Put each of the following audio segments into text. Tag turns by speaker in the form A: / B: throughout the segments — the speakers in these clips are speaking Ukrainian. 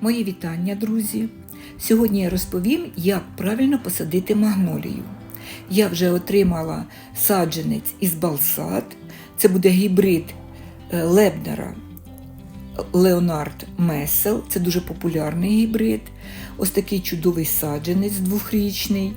A: Мої вітання, друзі! Сьогодні я розповім, як правильно посадити магнолію. Я вже отримала саджанець із балсад. Це буде гібрид е, Лебнера Леонард Месел. Це дуже популярний гібрид. Ось такий чудовий саджанець двохрічний.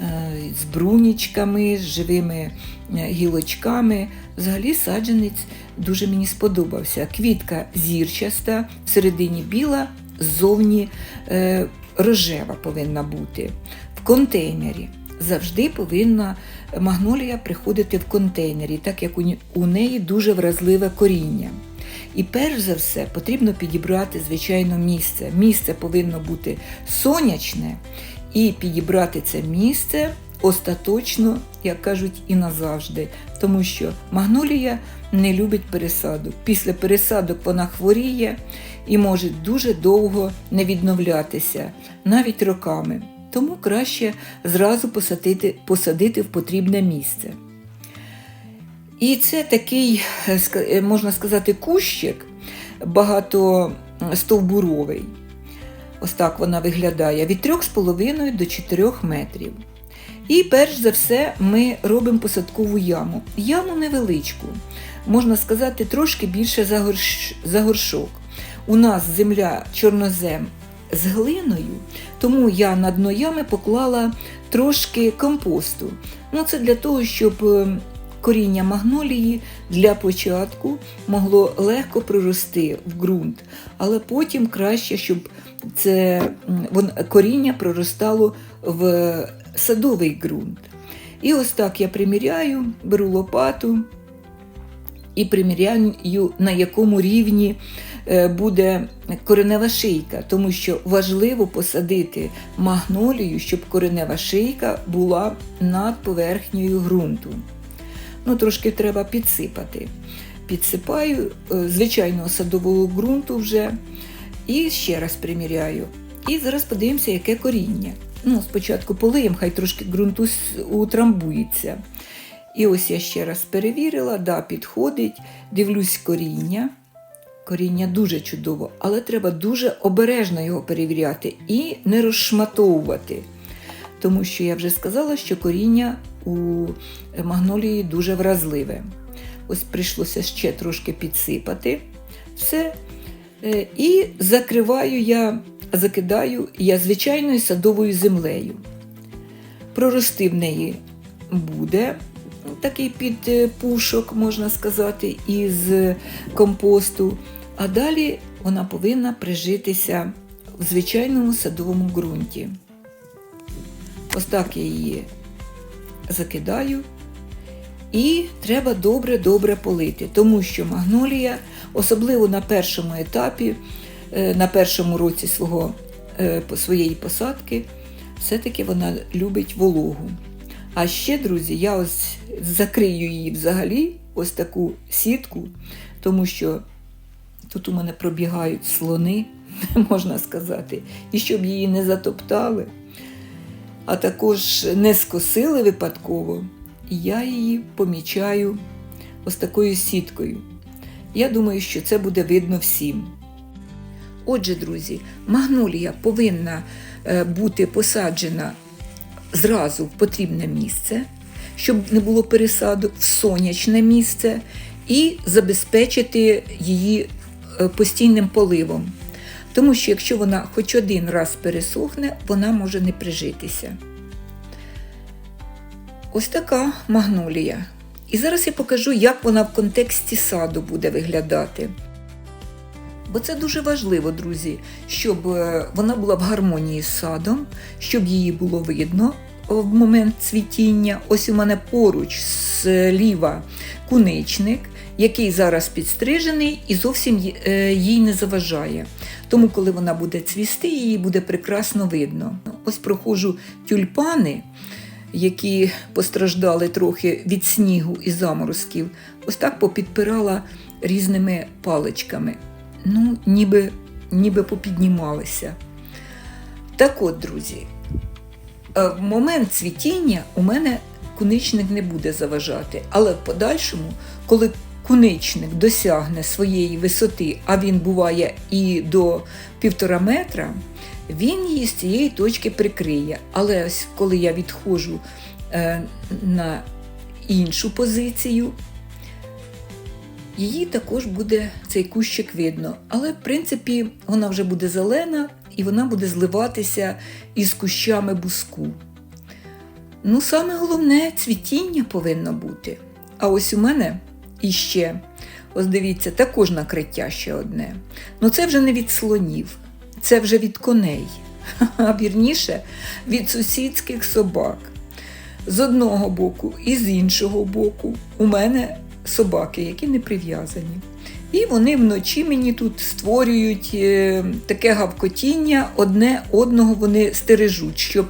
A: Е, З брунічками, з живими е, гілочками. Взагалі саджанець дуже мені сподобався. Квітка зірчаста, всередині біла, ззовні е, рожева повинна бути. В контейнері. Завжди повинна магнолія приходити в контейнері, так як у у неї дуже вразливе коріння. І перш за все потрібно підібрати, звичайно, місце. Місце повинно бути сонячне, і підібрати це місце остаточно, як кажуть, і назавжди. Тому що магнолія не любить пересадок. Після пересадок вона хворіє і може дуже довго не відновлятися, навіть роками. Тому краще зразу посадити, посадити в потрібне місце. І це такий, е, е, можна сказати, кущик багатостовбуровий. Ось так вона виглядає від 3,5 до 4 метрів. І перш за все ми робимо посадкову яму. Яму невеличку, можна сказати, трошки більше за, горш... за горшок. У нас земля чорнозем з глиною, тому я на дно ями поклала трошки компосту. Ну, це для того, щоб е, коріння магнолії для початку могло легко прорости в ґрунт, але потім краще, щоб це коріння проростало в садовий ґрунт. І ось так я приміряю, беру лопату і приміряю, на якому рівні е, буде коренева шийка, тому що важливо посадити магнолію, щоб коренева шийка була над поверхнею ґрунту. Ну, трошки треба підсипати. Підсипаю е, звичайного садового ґрунту вже і ще раз приміряю. І зараз подивимося, яке коріння. Ну, спочатку полиємо, хай трошки ґрунту утрамбується. І ось я ще раз перевірила, да, підходить, дивлюсь коріння. Коріння дуже чудово, але треба дуже обережно його перевіряти і не розшматовувати. Тому що я вже сказала, що коріння у магнолії дуже вразливе. Ось прийшлося ще трошки підсипати все. Е, І закриваю я, закидаю я звичайною садовою землею. Прорости в неї буде такий підпушок, можна сказати, із компосту. А далі вона повинна прижитися в звичайному садовому ґрунті. Ось так я її закидаю. І треба добре-добре полити, тому що магнолія, особливо на першому етапі, е, на першому році свого, е, своєї посадки, все-таки вона любить вологу. А ще, друзі, я ось закрию її взагалі, ось таку сітку, тому що тут у мене пробігають слони, можна сказати, і щоб її не затоптали, а також не скосили випадково, я її помічаю ось такою сіткою. Я думаю, що це буде видно всім. Отже, друзі, магнолія повинна е, бути посаджена зразу в потрібне місце, щоб не було пересадок в сонячне місце, і забезпечити її е, постійним поливом. Тому що якщо вона хоч один раз пересохне, вона може не прижитися. Ось така магнолія. І зараз я покажу, як вона в контексті саду буде виглядати. Бо це дуже важливо, друзі, щоб е, вона була в гармонії з садом, щоб її було видно в момент цвітіння. Ось у мене поруч зліва куничник, який зараз підстрижений і зовсім е, їй не заважає. Тому, коли вона буде цвісти, її буде прекрасно видно. Ось проходжу тюльпани, які постраждали трохи від снігу і заморозків. Ось так попідпирала різними паличками. Ну, ніби, ніби попіднімалися. Так от, друзі, е, в момент цвітіння у мене куничник не буде заважати, але в подальшому, коли куничник досягне своєї висоти, а він буває і до півтора метра, він її з цієї точки прикриє. Але ось коли я відходжу е, на іншу позицію, її також буде цей кущик видно. Але, в принципі, вона вже буде зелена і вона буде зливатися із кущами буску. Ну, саме головне, цвітіння повинно бути. А ось у мене іще, ось дивіться, також накриття ще одне. Ну це вже не від слонів, це вже від коней, а вірніше від сусідських собак. З одного боку і з іншого боку у мене собаки, які не прив'язані. І вони вночі мені тут створюють е, таке гавкотіння, одне одного вони стережуть, щоб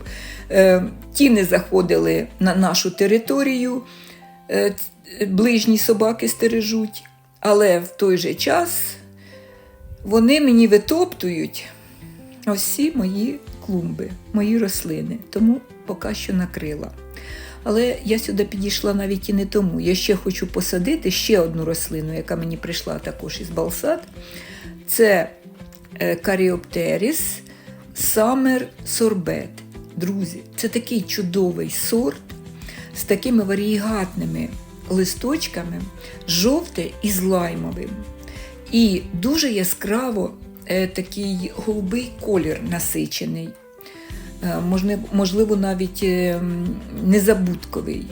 A: е, ті не заходили на нашу територію, е, ближні собаки стережуть, але в той же час вони мені витоптують всі мої клумби, мої рослини, тому поки що накрила. Але я сюди підійшла навіть і не тому. Я ще хочу посадити ще одну рослину, яка мені прийшла також із Балсад. Це Каріоптеріс Summer Sorbet. Друзі, це такий чудовий сорт з такими варієгатними листочками, жовте і з лаймовим. І дуже яскраво е, такий голубий колір насичений. Е, можливо, навіть е, незабутковий.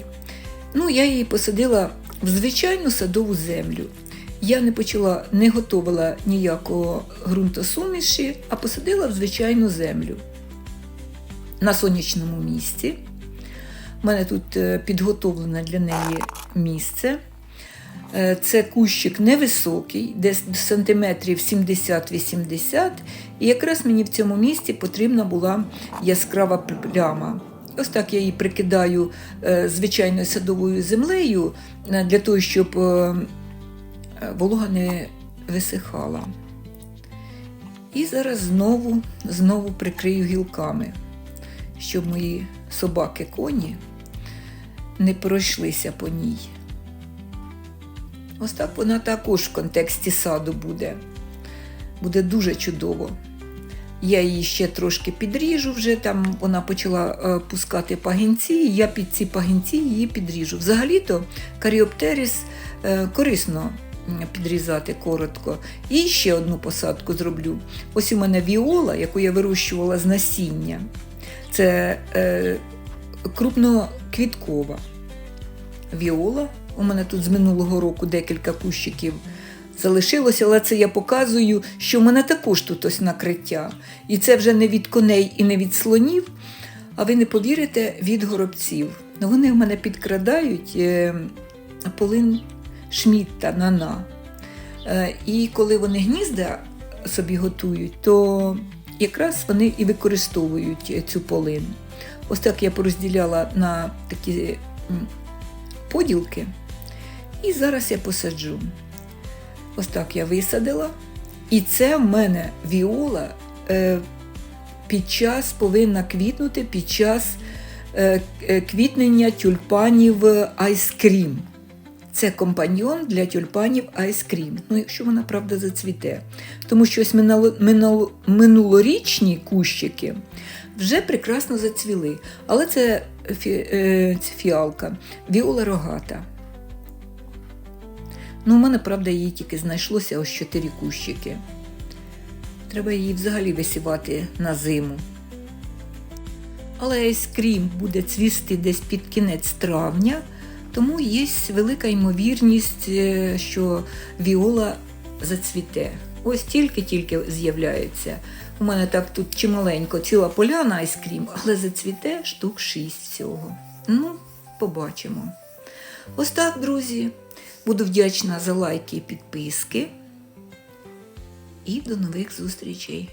A: Ну, я її посадила в звичайну садову землю. Я не почала, не готувала ніякого ґрунтосуміші, а посадила в звичайну землю на сонячному місці. У мене тут е, підготовлене для неї місце. Е, Це кущик невисокий, десь сантиметрів 70-80, і якраз мені в цьому місці потрібна була яскрава пляма. Ось так я її прикидаю е, звичайною садовою землею для того, щоб волога не висихала. І зараз знову, знову прикрию гілками, щоб мої собаки-коні не пройшлися по ній. Ось так вона також в контексті саду буде. Буде дуже чудово. Я її ще трошки підріжу, вже там вона почала е, пускати пагінці, і я під ці пагінці її підріжу. Взагалі-то каріоптеріс е, корисно підрізати коротко. І ще одну посадку зроблю. Ось у мене віола, яку я вирощувала з насіння. Це е, крупноквіткова віола. У мене тут з минулого року декілька кущиків залишилося, але це я показую, що в мене також тут ось накриття. І це вже не від коней і не від слонів, а ви не повірите, від горобців. Ну, Вони в мене підкрадають е, полин шмітта нана. Е, І коли вони гнізда собі готують, то якраз вони і використовують цю полин. Ось так я порозділяла на такі поділки. І зараз я посаджу. Ось так я висадила. І це в мене віола е, під час повинна квітнути під час е, е, квітнення тюльпанів айскрім. Це компаньйон для тюльпанів айскрім. Ну, якщо вона правда зацвіте. Тому що ось минулорічні кущики вже прекрасно зацвіли. Але це, фі, е, це фіалка, віола рогата. Ну, у мене, правда, її тільки знайшлося ось чотири кущики. Треба її взагалі висівати на зиму. Але айскрім буде цвісти десь під кінець травня, тому є велика ймовірність, е, що віола зацвіте. Ось тільки-тільки з'являється. У мене так тут чималенько ціла поляна айскрім, але зацвіте штук шість всього. Ну, побачимо. Ось так, друзі. Буду вдячна за лайки і підписки. І до нових зустрічей!